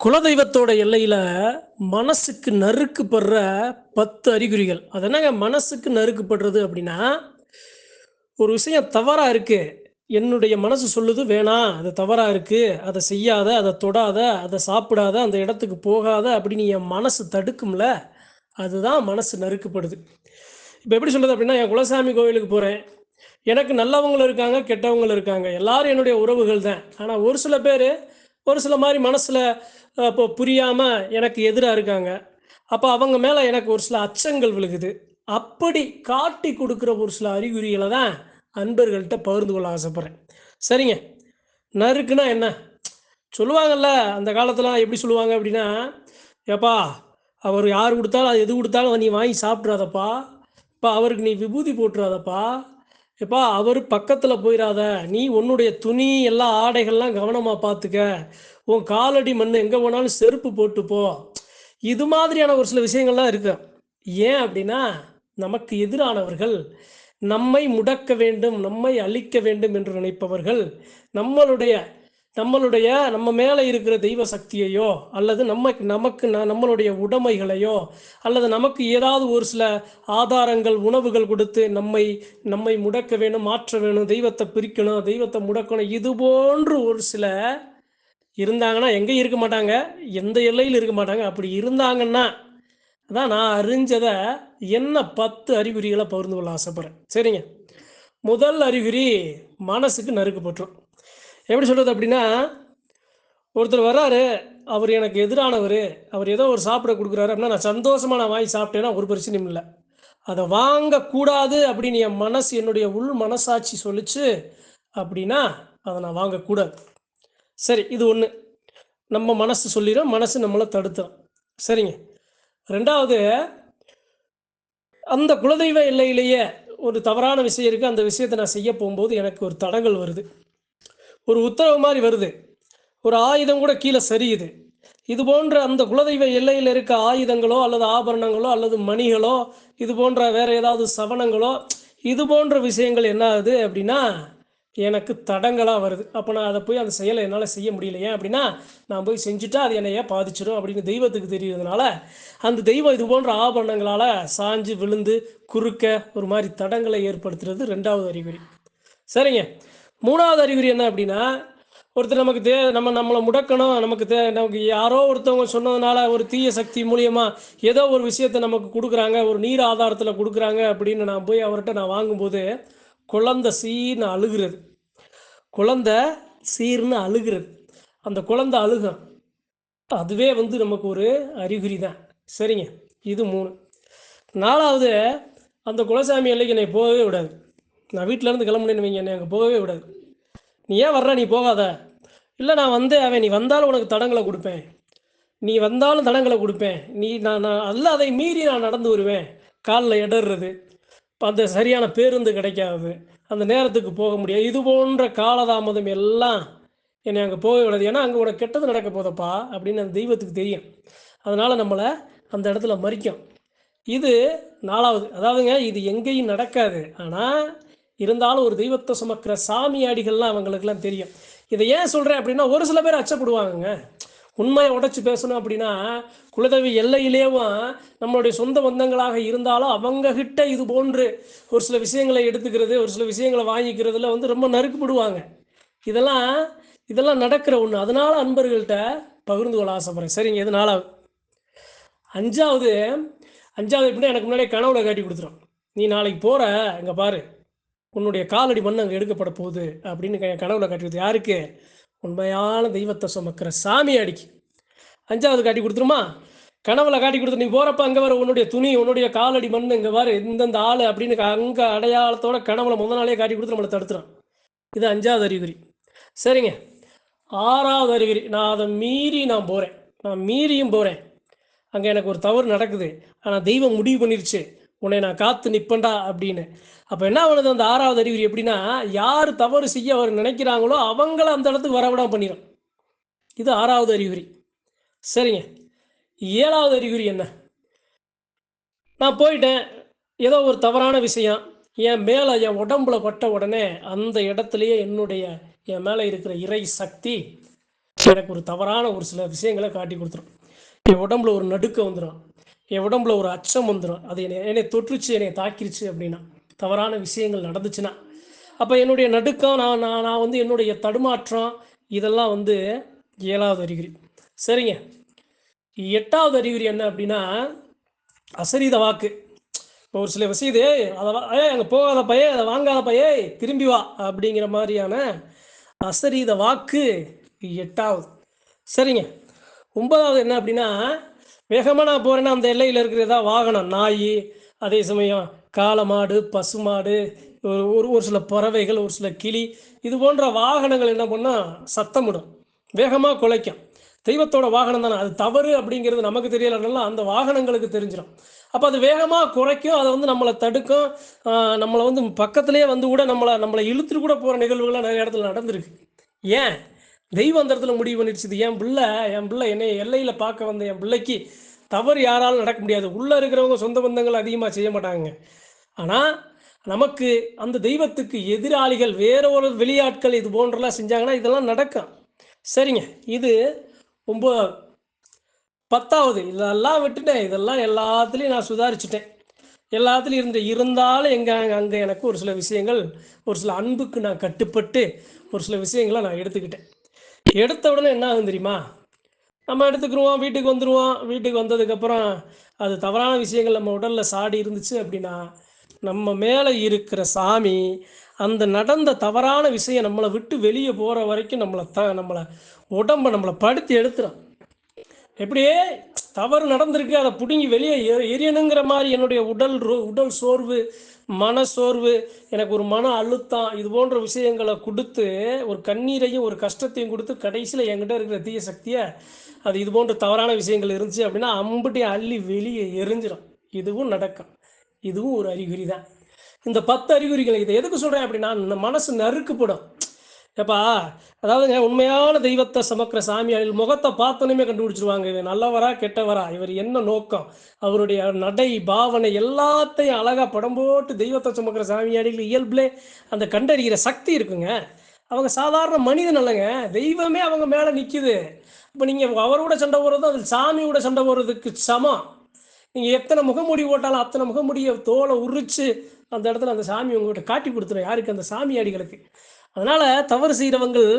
குலதெய்வத்தோட எல்லையில மனசுக்கு நறுக்குப்படுற பத்து அறிகுறிகள். அது என்னங்க? மனசுக்கு நறுக்குப்படுறது அப்படின்னா ஒரு விஷயம் தவறா இருக்கு. என்னுடைய மனசு சொல்லுது வேணாம் அது தவறா இருக்கு. அதை செய்யாத அதை தொடாத அதை சாப்பிடாத அந்த இடத்துக்கு போகாத அப்படின்னு என் மனசு தடுக்கும்ல அதுதான் மனசு நறுக்கப்படுது. இப்போ எப்படி சொல்றது அப்படின்னா என் குலசாமி கோவிலுக்கு போகிறேன் எனக்கு நல்லவங்களும் இருக்காங்க கெட்டவங்களும் இருக்காங்க. எல்லாரும் என்னுடைய உறவுகள் தான் ஆனால் ஒரு சில பேர் ஒரு சில மாதிரி மனசில் இப்போ புரியாமல் எனக்கு எதிராக இருக்காங்க. அப்போ அவங்க மேலே எனக்கு ஒரு சில அச்சங்கள் விழுகுது. அப்படி காட்டி கொடுக்குற ஒரு சில அறிகுறிகளை தான் அன்பர்கள்ட்ட பகிர்ந்து கொள்ள ஆசைப்பட்றேன். சரிங்க. நறுக்குன்னா என்ன? சொல்லுவாங்கல்ல அந்த காலத்தில் எப்படி சொல்லுவாங்க அப்படின்னா ஏப்பா அவர் யார் கொடுத்தாலும் அது எது கொடுத்தாலும் அதை நீ வாங்கி சாப்பிட்றாதப்பா. இப்போ அவருக்கு நீ விபூதி போட்டுறாதப்பா. எப்பா அவர் பக்கத்தில் போயிடாத நீ உன்னுடைய துணி எல்லா ஆடைகள்லாம் கவனமாக பார்த்துக்க உன் காலடி மண் எங்கே போனாலும் செருப்பு போட்டு போ. இது மாதிரியான ஒரு சில விஷயங்கள்லாம் இருக்கு. ஏன் அப்படின்னா நமக்கு எதிரானவர்கள் நம்மை முடக்க வேண்டும் நம்மை அழிக்க வேண்டும் என்று நினைப்பவர்கள் நம்மளுடைய நம்மளுடைய நம்ம மேலே இருக்கிற தெய்வ சக்தியையோ அல்லது நம்ம நமக்கு நம்மளுடைய உடைமைகளையோ அல்லது நமக்கு ஏதாவது ஒரு சில ஆதாரங்கள் உணவுகள் கொடுத்து நம்மை நம்மை முடக்க வேணும் மாற்ற வேணும் தெய்வத்தை பிரிக்கணும் தெய்வத்தை முடக்கணும் இது போன்று ஒரு சில இருந்தாங்கன்னா எங்கே இருக்க மாட்டாங்க? எந்த எல்லையில் இருக்க மாட்டாங்க? அப்படி இருந்தாங்கன்னா அதான் நான் அறிஞ்சதை என்ன பத்து அறிகுறிகளை பகிர்ந்து கொள்ள ஆசைப்பட்றேன். சரிங்க. முதல் அறிகுறி மனசுக்கு நறுக்கப்பட்டுரும் எப்படி சொல்கிறது அப்படின்னா ஒருத்தர் வர்றாரு அவர் எனக்கு எதிரானவர் அவர் ஏதோ ஒரு சாப்பிட கொடுக்குறாரு அப்படின்னா நான் சந்தோஷமாக நான் வாங்கி சாப்பிட்டேன்னா ஒரு பிரச்சனையும் இல்லை. அதை வாங்கக்கூடாது அப்படின்னு என் மனசு என்னுடைய உள் மனசாட்சி சொல்லுச்சு அப்படின்னா அதை நான் வாங்கக்கூடாது. சரி இது ஒன்று நம்ம மனசு சொல்லிடும் மனசு நம்மளை தடுத்தோம் சரிங்க. ரெண்டாவது அந்த குலதெய்வ எல்லையிலேயே ஒரு தவறான விஷயம் இருக்குது அந்த விஷயத்தை நான் செய்ய போகும்போது எனக்கு ஒரு தடங்கள் வருது. ஒரு உத்தரவு மாதிரி வருது. ஒரு ஆயுதம் கூட கீழே சரியுது. இது போன்ற அந்த குலதெய்வ எல்லையில் இருக்க ஆயுதங்களோ அல்லது ஆபரணங்களோ அல்லது மணிகளோ இது போன்ற வேற ஏதாவது சவனங்களோ இது போன்ற விஷயங்கள் என்ன ஆகுது அப்படின்னா எனக்கு தடங்களாக வருது. அப்போ நான் அதை போய் அந்த செயலை என்னால் செய்ய முடியல. ஏன் அப்படின்னா நான் போய் செஞ்சுட்டா அது என்னையே பாதிச்சிடும் அப்படின்னு தெய்வத்துக்கு தெரியறதுனால அந்த தெய்வம் இது போன்ற ஆபரணங்களால் சாஞ்சு விழுந்து குறுக்க ஒரு மாதிரி தடங்களை ஏற்படுத்துறது ரெண்டாவது அறிகுறி. சரிங்க. மூணாவது அறிகுறி என்ன அப்படின்னா ஒருத்தர் நமக்கு தே நம்ம நம்மளை முடக்கணும். நமக்கு தே நமக்கு யாரோ ஒருத்தவங்க சொன்னதுனால ஒரு தீய சக்தி மூலியமா ஏதோ ஒரு விஷயத்தை நமக்கு கொடுக்குறாங்க ஒரு நீர் ஆதாரத்தில் கொடுக்குறாங்க அப்படின்னு நான் போய் அவர்கிட்ட நான் வாங்கும்போது குழந்தை சீர்னு அழுகிறது. குழந்தை சீர்னு அழுகிறது. அந்த குழந்தை அழுகும் அதுவே வந்து நமக்கு ஒரு அறிகுறி தான். சரிங்க. இது மூணு. நாலாவது அந்த குலசாமி அன்னைக்கு என்னை போகவே விடாது. நான் வீட்டிலேருந்து கிளம்புனேன்னு வைங்க என்னை அங்கே போகவே விடாது. நீ ஏன் வர்ற? நீ போகாத. இல்லை நான் வந்தே அவன் நீ வந்தாலும் உனக்கு தடங்களை கொடுப்பேன். நீ வந்தாலும் தடங்களை கொடுப்பேன். நீ நான் நான் அல்ல அதை மீறி நான் நடந்து வருவேன். காலில் இடறது அந்த சரியான பேருந்து கிடைக்காது. அந்த நேரத்துக்கு போக முடியாது. இது போன்ற காலதாமதம் எல்லாம் என்னை அங்கே போக விடாது. ஏன்னா அங்கே உனக்கு கெட்டது நடக்க போதப்பா அப்படின்னு அந்த தெய்வத்துக்கு தெரியும். அதனால் நம்மளை அந்த இடத்துல மறிக்கும். இது நாலாவது. அதாவதுங்க இது எங்கேயும் நடக்காது. ஆனால் இருந்தாலும் ஒரு தெய்வத்தை சுமக்கிற சாமியாடிகள்லாம் அவங்களுக்கெல்லாம் தெரியும். இதை ஏன் சொல்கிறேன் அப்படின்னா ஒரு சில பேர் அச்சப்படுவாங்கங்க. உண்மையை உடச்சி பேசணும் அப்படின்னா குலதெய்வ எல்லையிலேயும் நம்மளுடைய சொந்த பந்தங்களாக இருந்தாலும் அவங்கக்கிட்ட இது போன்று ஒரு சில விஷயங்களை எடுத்துக்கிறது ஒரு சில விஷயங்களை வாங்கிக்கிறதுல வந்து ரொம்ப நறுக்குப்படுவாங்க. இதெல்லாம் இதெல்லாம் நடக்கிற ஒன்று அதனால அன்பர்கள்ட்ட பகிர்ந்து கொள்ள ஆசைப்படுறேன். சரிங்க இது நாலாவது. அஞ்சாவது அஞ்சாவது எப்படின்னா எனக்கு முன்னாடியே கனவுல காட்டி கொடுத்துரும். நீ நாளைக்கு போகிற இங்கே பாரு. உன்னுடைய காலடி மண் அங்கே எடுக்கப்பட போகுது அப்படின்னு க- கனவுல காட்டி கொடுத்து யாருக்கு? உண்மையான தெய்வத்தை சுமக்கிற சாமி அடிக்கு. அஞ்சாவது காட்டி கொடுத்துருமா? கனவுல காட்டி கொடுத்து நீ போறப்ப அங்கே வர உன்னுடைய துணி உன்னுடைய காலடி மண் இங்கே வர இந்தந்த ஆள் அப்படின்னு அங்கே அடையாளத்தோட கனவுல முதல் நாளே காட்டி கொடுத்து நம்மளை தடுத்துறோம் இது அஞ்சாவது அறிகுறி. சரிங்க. ஆறாவது அறிகுறி. நான் அதை மீறி நான் போகிறேன் நான் மீறியும் போகிறேன் அங்கே எனக்கு ஒரு தவறு நடக்குது. ஆனால் தெய்வம் முடிவு பண்ணிருச்சு. உன்னை நான் காத்து நிப்பேன்டா அப்படின்னு. அப்போ என்ன ஆகுது அந்த ஆறாவது அறிகுறி எப்படின்னா யார் தவறு செய்ய அவர் நினைக்கிறாங்களோ அவங்கள அந்த இடத்துக்கு வரவிடாம பண்ணிடும் இது ஆறாவது அறிகுறி. சரிங்க. ஏழாவது அறிகுறி என்ன? நான் போயிட்டேன். ஏதோ ஒரு தவறான விஷயம். என் மேலே என் உடம்புல பட்ட உடனே அந்த இடத்துலயே என்னுடைய என் மேலே இருக்கிற இறை சக்தி எனக்கு ஒரு தவறான ஒரு சில விஷயங்களை காட்டி கொடுத்துரும். என் உடம்புல ஒரு நடுக்கம் வந்துடும் என் உடம்புல ஒரு அச்சம் வந்துடும் அது என்னை என்னை தொற்றுச்சு என்னை தாக்கிருச்சு அப்படின்னா தவறான விஷயங்கள் நடந்துச்சுன்னா. அப்போ என்னுடைய நடுக்கம் நான் நான் நான் வந்து என்னுடைய தடுமாற்றம் இதெல்லாம் வந்து ஏழாவது அறிகுறி. சரிங்க. எட்டாவது அறிகுறி என்ன அப்படின்னா அசரீத வாக்கு. இப்போ ஒரு சில விஷயத்து அதை ஏ அங்கே போகாத பையே அதை வாங்காத பையே திரும்பி வா அப்படிங்கிற மாதிரியான அசரீத வாக்கு எட்டாவது. சரிங்க. ஒன்பதாவது என்ன அப்படின்னா வேகமாக நான் போகிறேன்னா அந்த எல்லையில் இருக்கிற வாகனம் நாய் அதே சமயம் காளை மாடு பசு மாடு ஒரு ஒரு ஒரு சில பறவைகள் ஒரு சில கிளி இது போன்ற வாகனங்கள் என்ன பண்ணால் சத்தமிடும் வேகமாக குலைக்கும். தெய்வத்தோட வாகனம் தானே அது தவறு அப்படிங்கிறது நமக்கு தெரியலனால அந்த வாகனங்களுக்கு தெரிஞ்சிடும் அப்போ அது வேகமாக குறைக்கும் அதை வந்து நம்மளை தடுக்கும் நம்மளை வந்து பக்கத்துலேயே வந்து கூட நம்மளை நம்மளை இழுத்துட்டு கூட போகிற நிகழ்வுகள்லாம் நிறைய இடத்துல நடந்திருக்கு. ஏன்? தெய்வம் அந்த இடத்துல முடிவு பண்ணிடுச்சு என் பிள்ளை என் பிள்ளை என்னை எல்லையில் பார்க்க வந்த என் பிள்ளைக்கு தவறு யாராலும் நடக்க முடியாது. உள்ளே இருக்கிறவங்க சொந்த பந்தங்கள் அதிகமாக செய்ய மாட்டாங்க. ஆனால் நமக்கு அந்த தெய்வத்துக்கு எதிராளிகள் வேற ஒரு வெளியாட்கள் இது போன்றெல்லாம் செஞ்சாங்கன்னா இதெல்லாம் நடக்கும். சரிங்க. இது ரொம்ப பத்தாவது. இதெல்லாம் விட்டுட்டேன். இதெல்லாம் எல்லாத்துலேயும் நான் சுதாரிச்சிட்டேன். எல்லாத்துலேயும் இருந்த இருந்தாலும் எங்கே அங்கே எனக்கு ஒரு சில விஷயங்கள் ஒரு சில அன்புக்கு நான் கட்டுப்பட்டு ஒரு சில விஷயங்களை நான் எடுத்துக்கிட்டேன். எடுத்த உடனே என்ன ஆகும் தெரியுமா? நம்ம எடுத்துக்கிருவோம் வீட்டுக்கு வந்துடுவோம் வீட்டுக்கு வந்ததுக்கப்புறம் அது தவறான விஷயங்கள் நம்ம உடலில் சாடி இருந்துச்சு அப்படின்னா நம்ம மேலே இருக்கிற சாமி அந்த நடந்த தவறான விஷயம் நம்மளை விட்டு வெளியே போகிற வரைக்கும் நம்மளை த நம்மளை உடம்பை நம்மளை படுத்தி எடுத்துரும். எப்படியே தவறு நடந்திருக்கு அதை பிடுங்கி வெளியே எரியணுங்கிற மாதிரி என்னுடைய உடல் உடல் சோர்வு மன சோர்வு எனக்கு ஒரு மன அழுத்தம் இது போன்ற விஷயங்களை கொடுத்து ஒரு கண்ணீரையும் ஒரு கஷ்டத்தையும் கொடுத்து கடைசியில் என்கிட்ட இருக்கிற தீய சக்தியை அது இது போன்ற தவறான விஷயங்கள் இருந்துச்சு அப்படின்னா அம்புட்டையும் அள்ளி வெளியே எரிஞ்சிடும் இதுவும் நடக்கும். இதுவும் ஒரு அறிகுறி தான் இந்த பத்து அறிகுறிகளை இதை எதுக்கு சொல்கிறேன் அப்படின்னா இந்த மனசு நறுக்குப்படும். ஏப்பா அதாவதுங்க உண்மையான தெய்வத்தை சமக்கிற சாமியாரில் முகத்தை பார்த்தோன்னே கண்டுபிடிச்சிருவாங்க இவர் நல்லவரா கெட்டவரா இவர் என்ன நோக்கம்? அவருடைய நடை பாவனை எல்லாத்தையும் அழகாக படம் போட்டு தெய்வத்தை சுமக்கிற சாமியாடிகள் இயல்புலே அந்த கண்டறிகிற சக்தி இருக்குங்க. அவங்க சாதாரண மனிதன் இல்லைங்க தெய்வமே அவங்க மேலே நிற்கிது இப்போ நீங்கள் அவரோட சண்டை போடுறதும் அது சாமியோட சண்டை போடுறதுக்கு சமம். நீங்கள் எத்தனை முகமூடி போட்டாலும் அத்தனை முகமூடியை தோலை உரிச்சு அந்த இடத்துல அந்த சாமி உங்ககிட்ட காட்டி கொடுத்துரும். யாருக்கு? அந்த சாமியாடிகளுக்கு. அதனால் தவறு செய்கிறவங்கள்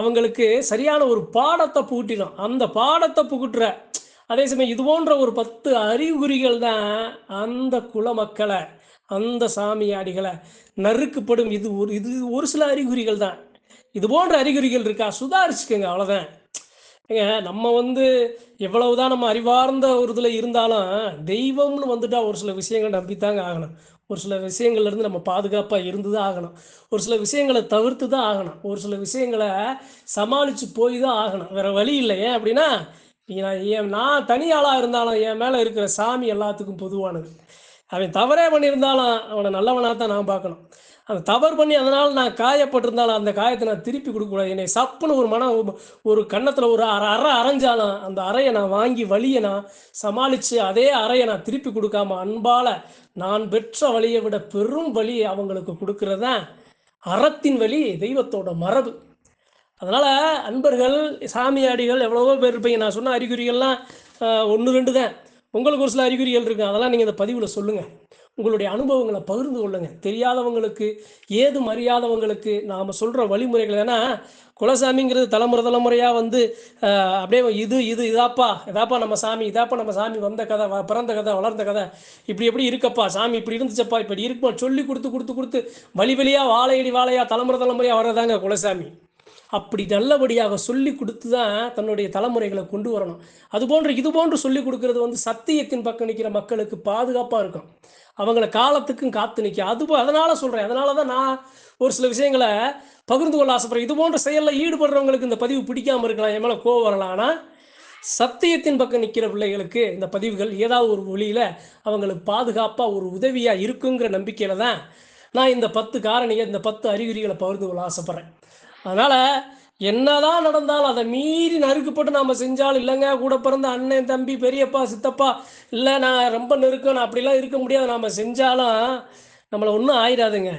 அவங்களுக்கு சரியான ஒரு பாடத்தை புகுட்டிடும் அந்த பாடத்தை புகுட்டுற அதே சமயம் இது போன்ற ஒரு பத்து அறிகுறிகள் தான் அந்த குல மக்களை அந்த சாமியாடிகளை நறுக்குப்படும். இது ஒரு இது ஒரு சில அறிகுறிகள் தான். இது போன்ற அறிகுறிகள் இருக்கா? சுதாரிச்சுக்கோங்க அவ்வளோதான் ஏங்க நம்ம வந்து எவ்வளவுதான் நம்ம அறிவார்ந்த ஒரு இதில் இருந்தாலும் தெய்வம்னு வந்துட்டா ஒரு சில விஷயங்கள் நம்பித்தாங்க ஆகணும். ஒரு சில விஷயங்கள்லேருந்து நம்ம பாதுகாப்பாக இருந்து தான் ஆகணும். ஒரு சில விஷயங்களை தவிர்த்து தான் ஆகணும். ஒரு சில விஷயங்களை சமாளித்து போய் தான் ஆகணும். வேறு வழி இல்லை. ஏன் அப்படின்னா நான் ஏன் நான் தனி ஆளாக இருந்தாலும் என் மேலே இருக்கிற சாமி எல்லாத்துக்கும் பொதுவானது. அவன் தவறே பண்ணியிருந்தாலும் அவனை நல்லவனாக தான் நான் பார்க்கணும். அந்த தவறு பண்ணி அதனால் நான் காயப்பட்டிருந்தாலும் அந்த காயத்தை நான் திருப்பி கொடுக்கக்கூடாது. என்னை சப்புன்னு ஒரு மன ஒரு கன்னத்தில் ஒரு அரை அறை அரைஞ்சாலும் அந்த அறையை நான் வாங்கி வழியை நான் சமாளித்து அதே அறையை நான் திருப்பி கொடுக்காம அன்பால் நான் பெற்ற வழியை விட பெரும் வழி அவங்களுக்கு கொடுக்கறது? தான் அறத்தின் வழி தெய்வத்தோட மரபு. அதனால் அன்பர்கள் சாமியாடிகள் எவ்வளவோ பேர் இருப்பீங்க. நான் சொன்ன அறிகுறிகள்லாம் ஒன்று ரெண்டு தான். உங்களுக்கு ஒரு சில அறிகுறிகள் இருக்குது அதெல்லாம் நீங்கள் இந்த பதிவில் சொல்லுங்கள் உங்களுடைய அனுபவங்களை பகிர்ந்து கொள்ளுங்க. தெரியாதவங்களுக்கு ஏதும் அறியாதவங்களுக்கு நாம் சொல்கிற வழிமுறைகள் ஏன்னா குலசாமிங்கிறது தலைமுறை தலைமுறையாக வந்து அப்படியே இது இது இதாப்பா இதாப்பா நம்ம சாமி இதாப்பா நம்ம சாமி வந்த கதை வ- பிறந்த கதை வளர்ந்த கதை இப்படி எப்படி இருக்கப்பா சாமி இப்படி இருந்துச்சப்பா இப்படி இருக்குமா சொல்லி கொடுத்து கொடுத்து கொடுத்து வழி வழியாக வாழையடி வாழையா தலைமுறை தலைமுறையாக வர்றதாங்க குலசாமி. அப்படி நல்லபடியாக சொல்லி கொடுத்து தான் தன்னுடைய தலைமுறைகளை கொண்டு வரணும். அது போன்று இது போன்று சொல்லி கொடுக்கறது வந்து சத்தியத்தின் பக்கம் நிற்கிற மக்களுக்கு பாதுகாப்பாக இருக்கும். அவங்கள காலத்துக்கும் காத்து நிற்க அது போ- அதனால சொல்கிறேன் அதனால தான் நான் ஒரு சில விஷயங்களை பகிர்ந்து கொள்ள ஆசைப்படுறேன். இது போன்ற செயலில் ஈடுபடுறவங்களுக்கு இந்த பதிவு பிடிக்காம இருக்கலாம். என் மேலே கோவம் வரலாம். ஆனால் சத்தியத்தின் பக்கம் நிற்கிற பிள்ளைகளுக்கு இந்த பதிவுகள் ஏதாவது ஒரு வழியில் அவங்களுக்கு பாதுகாப்பாக ஒரு உதவியாக இருக்குங்கிற நம்பிக்கையில் தான் நான் இந்த பத்து காரணியை இந்த பத்து அறிகுறிகளை பகிர்ந்து கொள்ள ஆசைப்பட்றேன். அதனால் என்னதான் நடந்தாலும் அதை மீறி நறுக்கப்பட்டு நாம் செஞ்சாலும் இல்லைங்க. கூட பிறந்த அண்ணன் தம்பி பெரியப்பா சித்தப்பா இல்லை நான் ரொம்ப நெருக்கம் நான் அப்படிலாம் இருக்க முடியாது. நாம் செஞ்சாலும் நம்மளை ஒன்றும் ஆயிடாதுங்க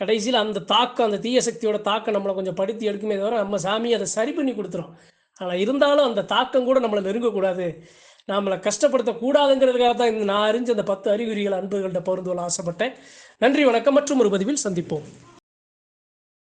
கடைசியில் அந்த தாக்கம் அந்த தீய சக்தியோட தாக்கம் நம்மளை கொஞ்சம் படுத்தி எடுக்குமே தவிர நம்ம சாமி அதை சரி பண்ணி கொடுத்துரும். ஆனால் இருந்தாலும் அந்த தாக்கம் கூட நம்மளை நெருங்கக்கூடாது. நம்மளை கஷ்டப்படுத்தக்கூடாதுங்கிறதுக்காக தான் இந்த நான் அறிஞ்ச அந்த பத்து அறிகுறிகள் அன்புகள்கிட்ட பகிர்ந்து ஆசைப்பட்டேன். நன்றி வணக்கம் மற்றும் ஒரு பதிவில் சந்திப்போம்.